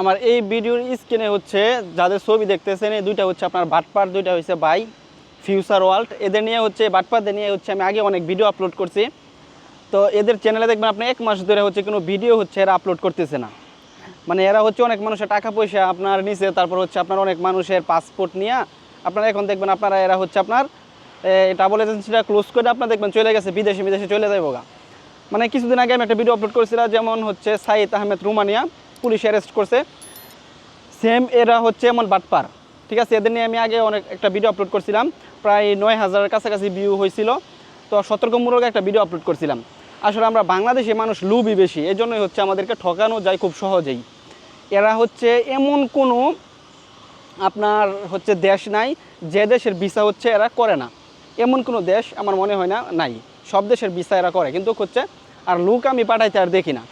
আমার এই ভিডিওর স্ক্রিনে হচ্ছে যাদের ছবি দেখতেছেন, এই দুইটা হচ্ছে আপনার বাটপার, দুইটা হচ্ছে বাই ফিউচার ওয়ার্ল্ড এদের নিয়ে হচ্ছে, বাটপারদের নিয়ে হচ্ছে আমি আগে অনেক ভিডিও আপলোড করছি। তো এদের চ্যানেলে দেখবেন আপনি এক মাস ধরে হচ্ছে কোনো ভিডিও হচ্ছে এরা আপলোড করতেছে না। মানে এরা হচ্ছে অনেক মানুষের টাকা পয়সা আপনার নিচে তারপর হচ্ছে আপনার অনেক মানুষের পাসপোর্ট নিয়ে আপনারা এখন দেখবেন আপনারা এরা হচ্ছে আপনার ট্রাভেল এজেন্সিটা ক্লোজ করে আপনার দেখবেন চলে গেছে, বিদেশে বিদেশে চলে যাব মানে কিছুদিন আগে আমি একটা ভিডিও আপলোড করেছিলাম, যেমন হচ্ছে Sayeed Ahmed Romania. Police arrest করছে। সেম এরা হচ্ছে এমন বাটপার। ঠিক আছে, এদের নিয়ে আমি আগে অনেক একটা ভিডিও আপলোড করছিলাম। প্রায় নয় হাজারের কাছাকাছি ভিউ হয়েছিল। তো সতর্কমূলক একটা ভিডিও আপলোড করছিলাম। আসলে আমরা বাংলাদেশে মানুষ লুবই বেশি এই জন্যই হচ্ছে আমাদেরকে ঠকানো যায় খুব সহজেই। এরা হচ্ছে এমন কোনো আপনার হচ্ছে দেশ নাই, যে দেশের ভিসা হচ্ছে এরা করে না। এমন কোনো দেশ আমার মনে হয় না, নাই। সব দেশের ভিসা এরা করে, কিন্তু হচ্ছে আর লুক আমি পাঠাইতে আর দেখি না।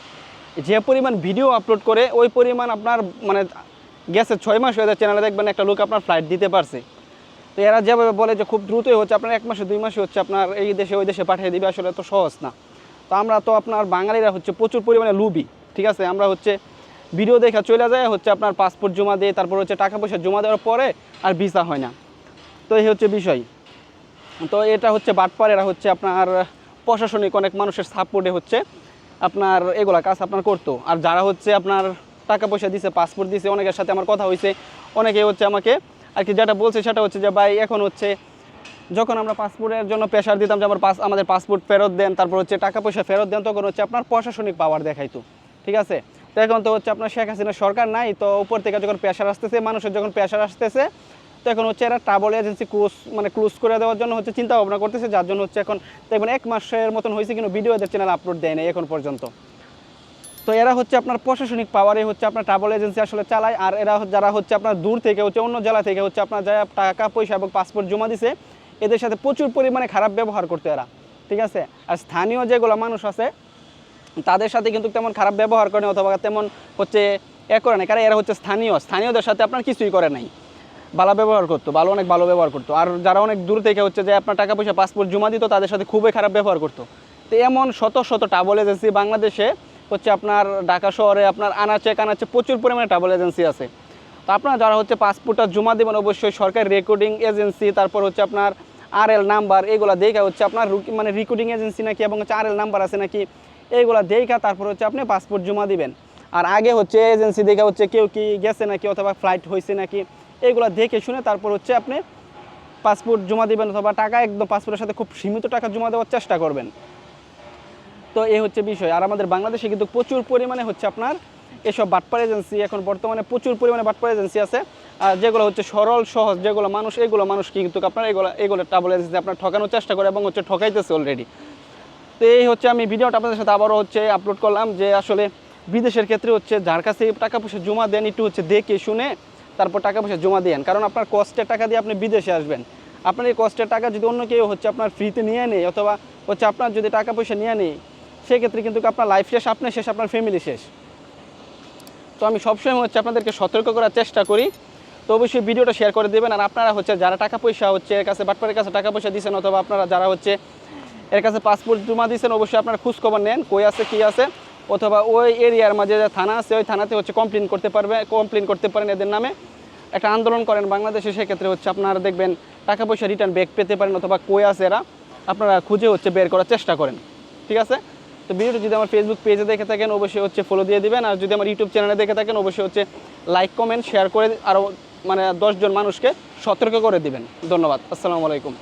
যে পরিমাণ ভিডিও আপলোড করে, ওই পরিমাণ আপনার মানে গেছে ছয় মাস হয়ে যায় চ্যানেলে দেখবেন একটা লোক আপনার ফ্লাইট দিতে পারছে। তো এরা যেভাবে বলে যে খুব দ্রুতই হচ্ছে, আপনার এক মাসে, দুই মাসে হচ্ছে আপনার এই দেশে, ওই দেশে পাঠিয়ে দিবে, আসলে তো সহজ না। তো আমরা তো আপনার বাঙালিরা হচ্ছে প্রচুর পরিমাণে লুবি ঠিক আছে? আমরা হচ্ছে ভিডিও দেখা চলে যায় হচ্ছে আপনার পাসপোর্ট জমা দিয়ে, তারপর হচ্ছে টাকা পয়সা জমা দেওয়ার পরে আর ভিসা হয় না। তো এই হচ্ছে বিষয়। তো এটা হচ্ছে বাটপার এরা হচ্ছে আপনার প্রশাসনিক অনেক মানুষের সাপোর্টে হচ্ছে আপনার এগুলা কাজ আপনার করতো। আর যারা হচ্ছে আপনার টাকা পয়সা দিছে পাসপোর্ট দিছে, অনেকের সাথে আমার কথা হয়েছে অনেকে হচ্ছে আমাকে আর কি যেটা বলছে সেটা হচ্ছে যে, ভাই, এখন হচ্ছে যখন আমরা পাসপোর্টের জন্য প্রেশার দিতাম যে, আমার পাস আমাদের পাসপোর্ট ফেরত দেন, তারপর হচ্ছে টাকা পয়সা ফেরত দেন, তখন হচ্ছে আপনার প্রশাসনিক পাওয়ার দেখাইতো। ঠিক আছে? তো এখন তো হচ্ছে আপনার শেখ হাসিনা সরকার নাই, তো উপর থেকে যখন প্রেশার আসতেছে, মানুষের যখন প্রেশার আসতেছে তো এখন হচ্ছে এরা ট্রাভেল এজেন্সি ক্লোজ মানে ক্লোজ করে দেওয়ার জন্য হচ্ছে চিন্তা ভাবনা করতেছে, যার জন্য হচ্ছে এখন দেখবেন এক মাসের মতন হয়েছে কিন্তু ভিডিও এদের চ্যানেল আপলোড দেয় নাই এখন পর্যন্ত। তো এরা হচ্ছে আপনার প্রশাসনিক পাওয়ারে হচ্ছে আপনার ট্রাভেল এজেন্সি আসলে চালায়, আর এরা যারা হচ্ছে আপনার দূর থেকে হচ্ছে অন্য জেলা থেকে হচ্ছে আপনার যারা টাকা, পয়সা এবং পাসপোর্ট জমা দিছে, এদের সাথে প্রচুর পরিমাণে খারাপ ব্যবহার করতে এরা, ঠিক আছে? আর স্থানীয় যেগুলো মানুষ আছে, তাদের সাথে কিন্তু তেমন খারাপ ব্যবহার করে অথবা তেমন হচ্ছে এ করে না কারণ এরা হচ্ছে স্থানীয়, স্থানীয়দের সাথে আপনার কিছুই করে নাই। ভালো ব্যবহার করতো, ভালো অনেক ভালো ব্যবহার করতো। আর যারা অনেক দূর থেকে হচ্ছে যে আপনার টাকা পয়সা পাসপোর্ট জমা দিত, তাদের সাথে খুবই খারাপ ব্যবহার করতো। তো এমন শত শত ট্রাভেল এজেন্সি বাংলাদেশে হচ্ছে আপনার ঢাকা শহরে আপনার আনাচে কানাচে প্রচুর পরিমাণে ট্রাভেল এজেন্সি আছে। তো আপনারা যারা হচ্ছে পাসপোর্টটা জমা দেবেন, অবশ্যই সরকারি রেকর্ডিং এজেন্সি তারপর হচ্ছে আপনার আর এল নাম্বার এগুলো দেখা হচ্ছে আপনার মানে রেকর্ডিং এজেন্সি নাকি এবং হচ্ছে আর এল নাম্বার আছে নাকি এইগুলা দেখা তারপর হচ্ছে আপনি পাসপোর্ট জমা দিবেন। আর আগে হচ্ছে এজেন্সি দেখা হচ্ছে কেউ কি গেছে নাকি অথবা ফ্লাইট হয়েছে নাকি এইগুলা দেখে শুনে তারপর হচ্ছে আপনি পাসপোর্ট জমা দিবেন অথবা টাকা একদম পাসপোর্টের সাথে খুব সীমিত টাকা জমা দেওয়ার চেষ্টা করবেন। তো এই হচ্ছে বিষয়। আর আমাদের বাংলাদেশে কিন্তু প্রচুর পরিমাণে হচ্ছে আপনার এসব বাটপার এজেন্সি এখন বর্তমানে প্রচুর পরিমাণে বাটপার এজেন্সি আছে। আর যেগুলো হচ্ছে সরল, সহজ, যেগুলো মানুষ, এগুলো মানুষ কিন্তু আপনার এগুলো এগুলো ট্রাভেল এজেন্সি আপনার ঠকানোর চেষ্টা করে এবং হচ্ছে ঠকাইতেছে অলরেডি তো এই হচ্ছে আমি ভিডিওটা আপনাদের সাথে আবারও হচ্ছে আপলোড করলাম যে আসলে বিদেশের ক্ষেত্রে হচ্ছে যার কাছে টাকা পয়সা জমা দেন, একটু হচ্ছে দেখে শুনে তারপর টাকা পয়সা জমা দেন কারণ আপনার কষ্টের টাকা দিয়ে আপনি বিদেশে আসবেন। আপনার এই কষ্টের টাকা যদি অন্য কেউ হচ্ছে আপনার ফ্রিতে নিয়ে নেয়, অথবা হচ্ছে আপনার যদি টাকা পয়সা নিয়ে নেই সেক্ষেত্রে কিন্তু আপনার লাইফ শেষ, আপনার শেষ, আপনার ফ্যামিলি শেষ। তো আমি সবসময় হচ্ছে আপনাদেরকে সতর্ক করার চেষ্টা করি। তো অবশ্যই ভিডিওটা শেয়ার করে দেবেন। আর আপনারা হচ্ছে যারা টাকা পয়সা হচ্ছে এর কাছে, বাটপারের কাছে টাকা পয়সা দিয়েছেন অথবা আপনারা যারা হচ্ছে এর কাছে পাসপোর্ট জমা দিয়েছেন অবশ্যই আপনারা খোঁজখবর নেন, কই আছে, কী আছে। অথবা ওই এরিয়ার মাঝে যে থানা আছে, ওই থানাতে হচ্ছে কমপ্লেন করতে পারবে কমপ্লেন করতে পারেন এদের নামে। একটা আন্দোলন করেন বাংলাদেশে, সেক্ষেত্রে হচ্ছে আপনারা দেখবেন টাকা পয়সা রিটার্ন ব্যাক পেতে পারেন অথবা কই আছে এরা, আপনারা খুঁজে হচ্ছে বের করার চেষ্টা করেন। ঠিক আছে? তো ভিডিওটি যদি আমার ফেসবুক পেজে দেখে থাকেন, অবশ্যই হচ্ছে ফলো দিয়ে দিবেন। আর যদি আমার ইউটিউব চ্যানেলে দেখে থাকেন, অবশ্যই হচ্ছে লাইক কমেন্ট শেয়ার করে আরও মানে দশজন মানুষকে সতর্ক করে দিবেন। ধন্যবাদ। আসসালামু আলাইকুম।